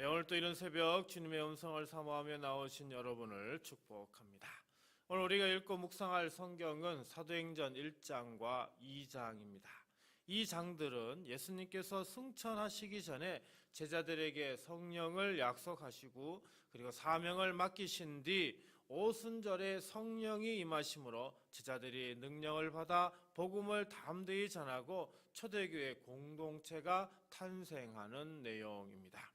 예, 오늘 또 이런 새벽 주님의 음성을 사모하며 나오신 여러분을 축복합니다. 오늘 우리가 읽고 묵상할 성경은 사도행전 1장과 2장입니다. 이 장들은 예수님께서 승천하시기 전에 제자들에게 성령을 약속하시고 그리고 사명을 맡기신 뒤 오순절에 성령이 임하심으로 제자들이 능력을 받아 복음을 담대히 전하고 초대교회 공동체가 탄생하는 내용입니다.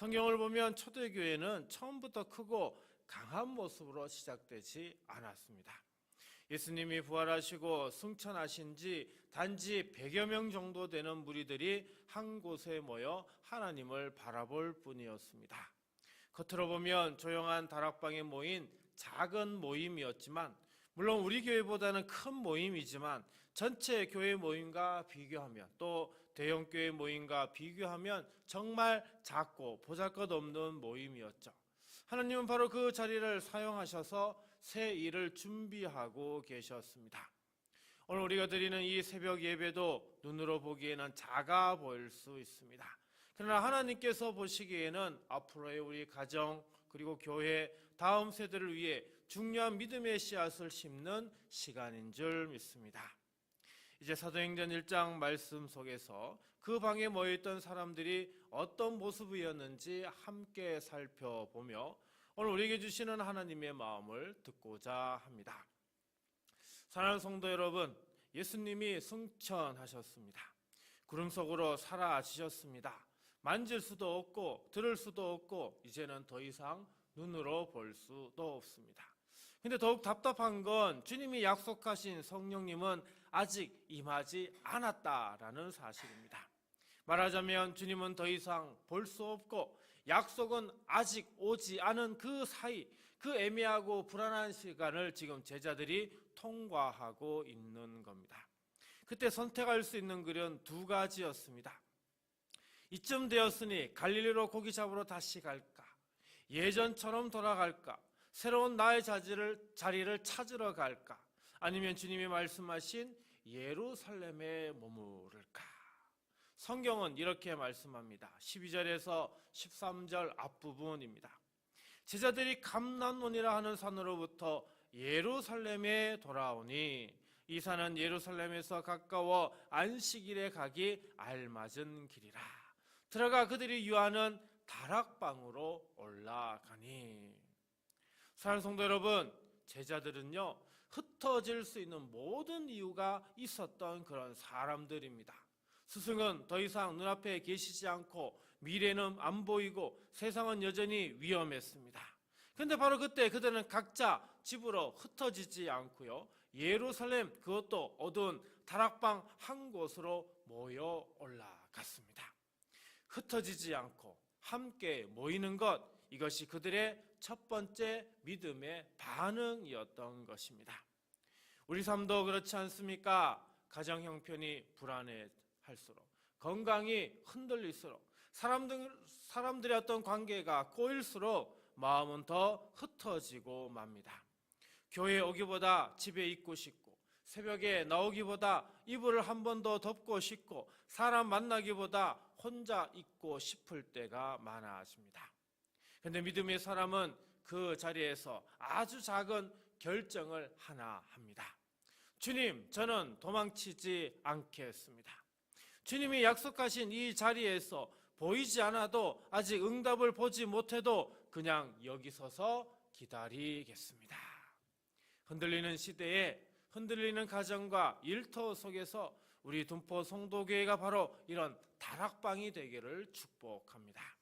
성경을 보면 초대교회는 처음부터 크고 강한 모습으로 시작되지 않았습니다. 예수님이 부활하시고 승천하신 지 단지 100여 명 정도 되는 무리들이 한 곳에 모여 하나님을 바라볼 뿐이었습니다. 겉으로 보면 조용한 다락방에 모인 작은 모임이었지만 물론 우리 교회보다는 큰 모임이지만 전체 교회 모임과 비교하면 또 대형 교회 모임과 비교하면 정말 작고 보잘것없는 모임이었죠. 하나님은 바로 그 자리를 사용하셔서 새 일을 준비하고 계셨습니다. 오늘 우리가 드리는 이 새벽 예배도 눈으로 보기에는 작아 보일 수 있습니다. 그러나 하나님께서 보시기에는 앞으로의 우리 가정 그리고 교회 다음 세대를 위해 중요한 믿음의 씨앗을 심는 시간인 줄 믿습니다. 이제 사도행전 1장 말씀 속에서 그 방에 모여있던 사람들이 어떤 모습이었는지 함께 살펴보며 오늘 우리에게 주시는 하나님의 마음을 듣고자 합니다. 사랑하는 성도 여러분, 예수님이 승천하셨습니다. 구름 속으로 사라지셨습니다. 만질 수도 없고 들을 수도 없고 이제는 더 이상 눈으로 볼 수도 없습니다. 근데 더욱 답답한 건 주님이 약속하신 성령님은 아직 임하지 않았다라는 사실입니다. 말하자면 주님은 더 이상 볼 수 없고 약속은 아직 오지 않은 그 사이 그 애매하고 불안한 시간을 지금 제자들이 통과하고 있는 겁니다. 그때 선택할 수 있는 글은 두 가지였습니다. 이쯤 되었으니 갈릴리로 고기 잡으러 다시 갈까? 예전처럼 돌아갈까? 새로운 나의 자리를, 자리를 찾으러 갈까? 아니면 주님이 말씀하신 예루살렘에 머무를까? 성경은 이렇게 말씀합니다. 12절에서 13절 앞부분입니다. 제자들이 감난원이라 하는 산으로부터 예루살렘에 돌아오니 이 산은 예루살렘에서 가까워 안식일에 가기 알맞은 길이라. 들어가 그들이 유하는 다락방으로 올라가니. 사랑 성도 여러분, 제자들은요, 흩어질 수 있는 모든 이유가 있었던 그런 사람들입니다. 스승은 더 이상 눈앞에 계시지 않고 미래는 안 보이고 세상은 여전히 위험했습니다. 근데 바로 그때 그들은 각자 집으로 흩어지지 않고요. 예루살렘 그것도 어두운 다락방 한 곳으로 모여 올라갔습니다. 흩어지지 않고 함께 모이는 것 이것이 그들의 첫 번째 믿음의 반응이었던 것입니다. 우리 삶도 그렇지 않습니까? 가정 형편이 불안해할수록 건강이 흔들릴수록 사람들 사람들의 어떤 관계가 꼬일수록 마음은 더 흩어지고 맙니다. 교회 오기보다 집에 있고 싶고 새벽에 나오기보다 이불을 한 번 더 덮고 싶고 사람 만나기보다 혼자 있고 싶을 때가 많아집니다. 근데 믿음의 사람은 그 자리에서 아주 작은 결정을 하나 합니다. 주님, 저는 도망치지 않겠습니다. 주님이 약속하신 이 자리에서 보이지 않아도 아직 응답을 보지 못해도 그냥 여기 서서 기다리겠습니다. 흔들리는 시대에 흔들리는 가정과 일터 속에서 우리 둔포 성도교회가 바로 이런 다락방이 되기를 축복합니다.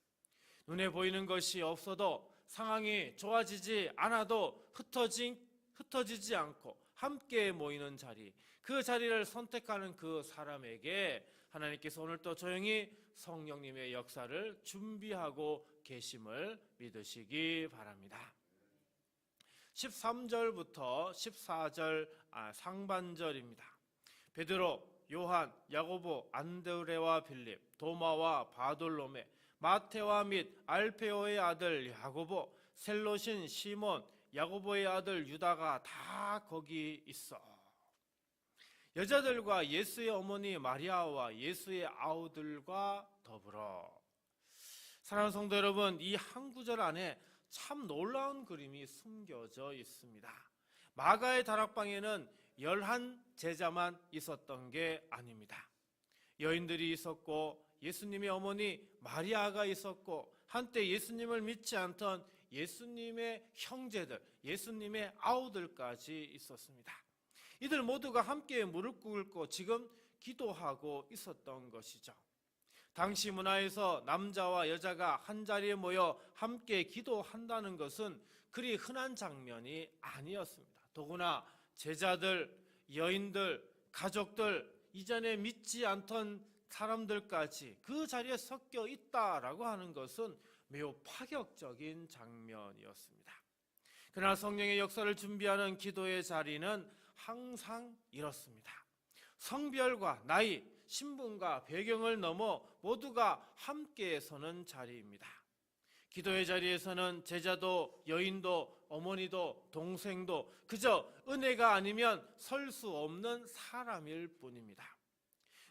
눈에 보이는 것이 없어도 상황이 좋아지지 않아도 흩어진, 흩어지지 않고 함께 모이는 자리, 그 자리를 선택하는 그 사람에게 하나님께서 오늘 또 조용히 성령님의 역사를 준비하고 계심을 믿으시기 바랍니다. 13절부터 14절 아, 상반절입니다. 베드로, 요한, 야고보, 안드레와 빌립, 도마와 바돌로메, 마테와 및 알페오의 아들 야고보, 셀로신 시몬, 야고보의 아들 유다가 다 거기 있어. 여자들과 예수의 어머니 마리아와 예수의 아우들과 더불어 사랑하는 성도 여러분, 이 한 구절 안에 참 놀라운 그림이 숨겨져 있습니다. 마가의 다락방에는 열한 제자만 있었던 게 아닙니다. 여인들이 있었고 예수님의 어머니 마리아가 있었고 한때 예수님을 믿지 않던 예수님의 형제들, 예수님의 아우들까지 있었습니다. 이들 모두가 함께 무릎 꿇고 지금 기도하고 있었던 것이죠. 당시 문화에서 남자와 여자가 한 자리에 모여 함께 기도한다는 것은 그리 흔한 장면이 아니었습니다. 더구나 제자들, 여인들, 가족들, 이전에 믿지 않던 사람들까지 그 자리에 섞여 있다라고 하는 것은 매우 파격적인 장면이었습니다. 그러나 성령의 역사를 준비하는 기도의 자리는 항상 이렇습니다. 성별과 나이, 신분과 배경을 넘어 모두가 함께 서는 자리입니다. 기도의 자리에서는 제자도 여인도 어머니도 동생도 그저 은혜가 아니면 설 수 없는 사람일 뿐입니다.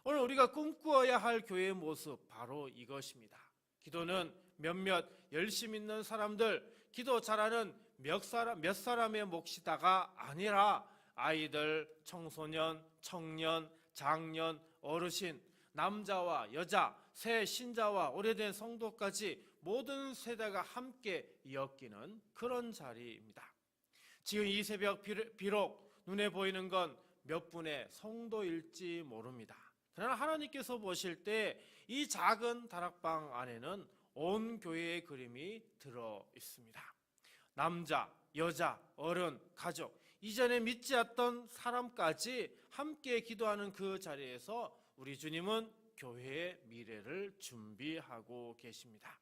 오늘 우리가 꿈꾸어야 할 교회의 모습 바로 이것입니다. 기도는 몇몇 열심 있는 사람들, 기도 잘하는 몇 사람 몇 사람의 몫이다가 아니라 아이들, 청소년, 청년, 장년, 어르신, 남자와 여자, 새 신자와 오래된 성도까지 모든 세대가 함께 엮이는 그런 자리입니다. 지금 이 새벽 비록 눈에 보이는 건 몇 분의 성도일지 모릅니다. 그러나 하나님께서 보실 때 이 작은 다락방 안에는 온 교회의 그림이 들어 있습니다. 남자, 여자, 어른, 가족, 이전에 믿지 않던 사람까지 함께 기도하는 그 자리에서 우리 주님은 교회의 미래를 준비하고 계십니다.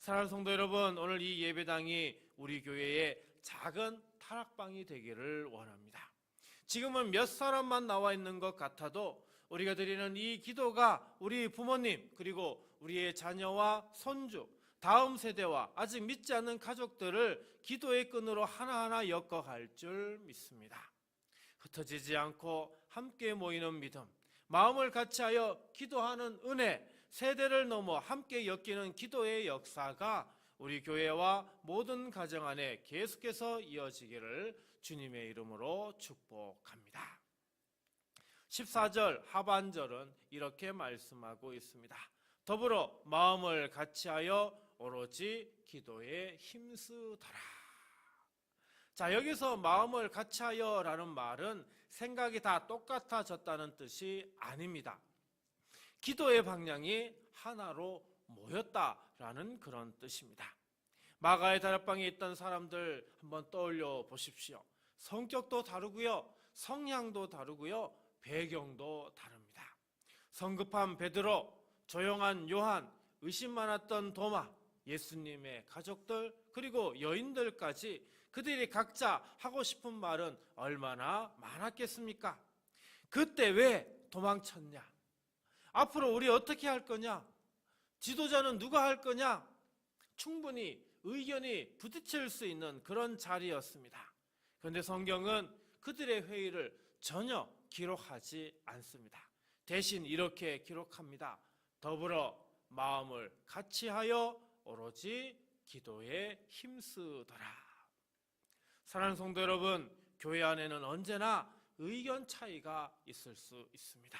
사랑하는 성도 여러분, 오늘 이 예배당이 우리 교회의 작은 타락방이 되기를 원합니다. 지금은 몇 사람만 나와 있는 것 같아도 우리가 드리는 이 기도가 우리 부모님 그리고 우리의 자녀와 손주 다음 세대와 아직 믿지 않는 가족들을 기도의 끈으로 하나하나 엮어갈 줄 믿습니다. 흩어지지 않고 함께 모이는 믿음, 마음을 같이하여 기도하는 은혜, 세대를 넘어 함께 엮이는 기도의 역사가 우리 교회와 모든 가정 안에 계속해서 이어지기를 주님의 이름으로 축복합니다. 14절 하반절은 이렇게 말씀하고 있습니다. 더불어 마음을 같이하여 오로지 기도에 힘쓰더라. 자, 여기서 마음을 같이하여 라는 말은 생각이 다 똑같아졌다는 뜻이 아닙니다. 기도의 방향이 하나로 모였다라는 그런 뜻입니다. 마가의 다락방에 있던 사람들 한번 떠올려 보십시오. 성격도 다르고요. 성향도 다르고요. 배경도 다릅니다. 성급한 베드로, 조용한 요한, 의심 많았던 도마, 예수님의 가족들, 그리고 여인들까지 그들이 각자 하고 싶은 말은 얼마나 많았겠습니까? 그때 왜 도망쳤냐? 앞으로 우리 어떻게 할 거냐? 지도자는 누가 할 거냐? 충분히 의견이 부딪힐 수 있는 그런 자리였습니다. 그런데 성경은 그들의 회의를 전혀 기록하지 않습니다. 대신 이렇게 기록합니다. 더불어 마음을 같이 하여 오로지 기도에 힘쓰더라. 사랑하는 성도 여러분, 교회 안에는 언제나 의견 차이가 있을 수 있습니다.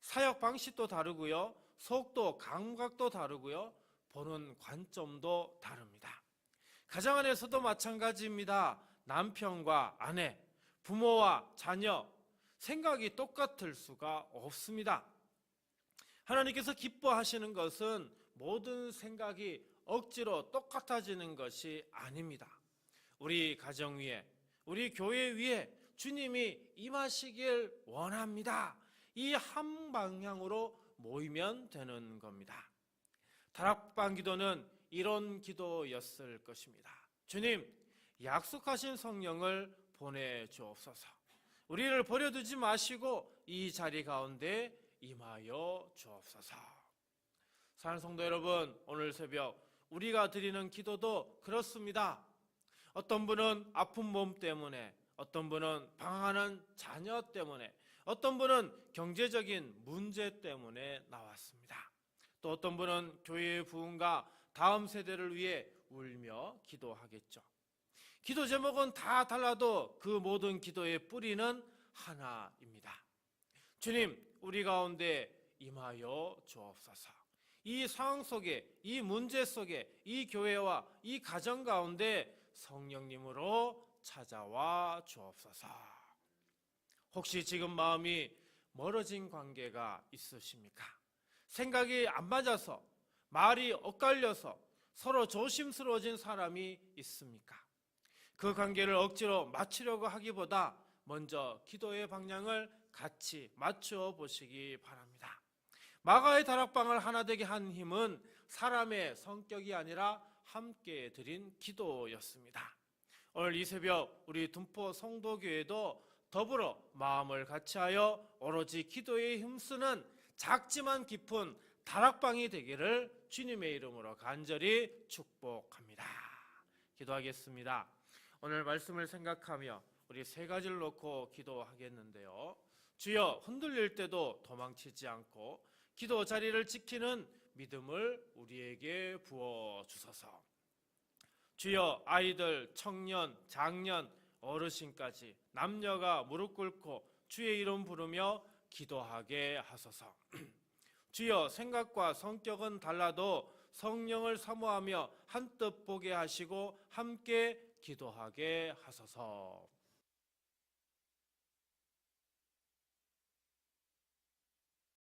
사역 방식도 다르고요, 속도, 감각도 다르고요, 보는 관점도 다릅니다. 가정 안에서도 마찬가지입니다. 남편과 아내, 부모와 자녀, 생각이 똑같을 수가 없습니다. 하나님께서 기뻐하시는 것은 모든 생각이 억지로 똑같아지는 것이 아닙니다. 우리 가정 위에, 우리 교회 위에 주님이 임하시길 원합니다. 이 한 방향으로 모이면 되는 겁니다. 다락방 기도는 이런 기도였을 것입니다. 주님, 약속하신 성령을 보내주옵소서. 우리를 버려두지 마시고 이 자리 가운데 임하여 주옵소서. 사랑하는 성도 여러분, 오늘 새벽 우리가 드리는 기도도 그렇습니다. 어떤 분은 아픈 몸 때문에, 어떤 분은 방황하는 자녀 때문에, 어떤 분은 경제적인 문제 때문에 나왔습니다. 또 어떤 분은 교회의 부흥과 다음 세대를 위해 울며 기도하겠죠. 기도 제목은 다 달라도 그 모든 기도의 뿌리는 하나입니다. 주님, 우리 가운데 임하여 주옵소서. 이 상황 속에, 이 문제 속에, 이 교회와 이 가정 가운데 성령님으로 찾아와 주옵소서. 혹시 지금 마음이 멀어진 관계가 있으십니까? 생각이 안 맞아서, 말이 엇갈려서 서로 조심스러워진 사람이 있습니까? 그 관계를 억지로 맞추려고 하기보다 먼저 기도의 방향을 같이 맞춰 보시기 바랍니다. 마가의 다락방을 하나 되게 한 힘은 사람의 성격이 아니라 함께 드린 기도였습니다. 오늘 이 새벽 우리 둔포 성도교회도 더불어 마음을 같이하여 오로지 기도에 힘쓰는 작지만 깊은 다락방이 되기를 주님의 이름으로 간절히 축복합니다. 기도하겠습니다. 오늘 말씀을 생각하며 우리 세 가지를 놓고 기도하겠는데요. 주여 흔들릴 때도 도망치지 않고 기도 자리를 지키는 믿음을 우리에게 부어 주소서. 주여 아이들, 청년, 장년, 어르신까지 남녀가 무릎 꿇고 주의 이름 부르며 기도하게 하소서. 주여 생각과 성격은 달라도 성령을 사모하며 한뜻 보게 하시고 함께 기도하게 하소서.